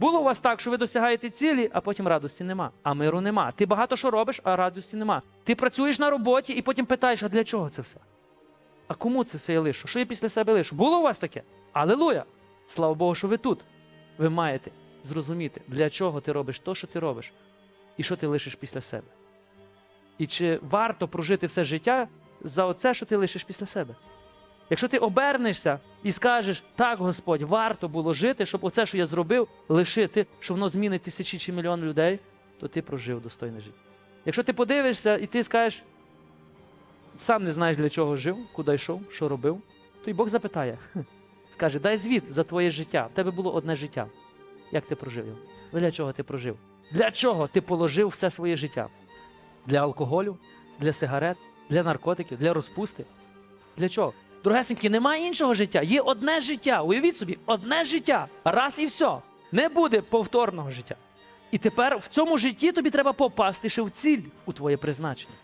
Було у вас так, що ви досягаєте цілі, а потім радості нема, а миру нема. Ти багато що робиш, а радості нема. Ти працюєш на роботі і потім питаєш, а для чого це все? А кому це все я лишу? Що я після себе лишу? Було у вас таке? Алелуя! Слава Богу, що ви тут. Ви маєте зрозуміти, для чого ти робиш то, що ти робиш, і що ти лишиш після себе. І чи варто прожити все життя за оце, що ти лишиш після себе? Якщо ти обернешся і скажеш, так, Господь, варто було жити, щоб оце, що я зробив, лишити, що воно змінить тисячі чи мільйон людей, то ти прожив достойне життя. Якщо ти подивишся і ти скажеш, сам не знаєш, для чого жив, куди йшов, що робив, то й Бог запитає. Скаже, дай звіт за твоє життя. В тебе було одне життя. Як ти прожив його? Для чого ти прожив? Для чого ти положив все своє життя? Для алкоголю, для сигарет, для наркотиків, для розпусти? Для чого? Другесеньки, немає іншого життя. Є одне життя. Уявіть собі, одне життя. Раз і все. Не буде повторного життя. І тепер в цьому житті тобі треба попасти ще в ціль у твоє призначення.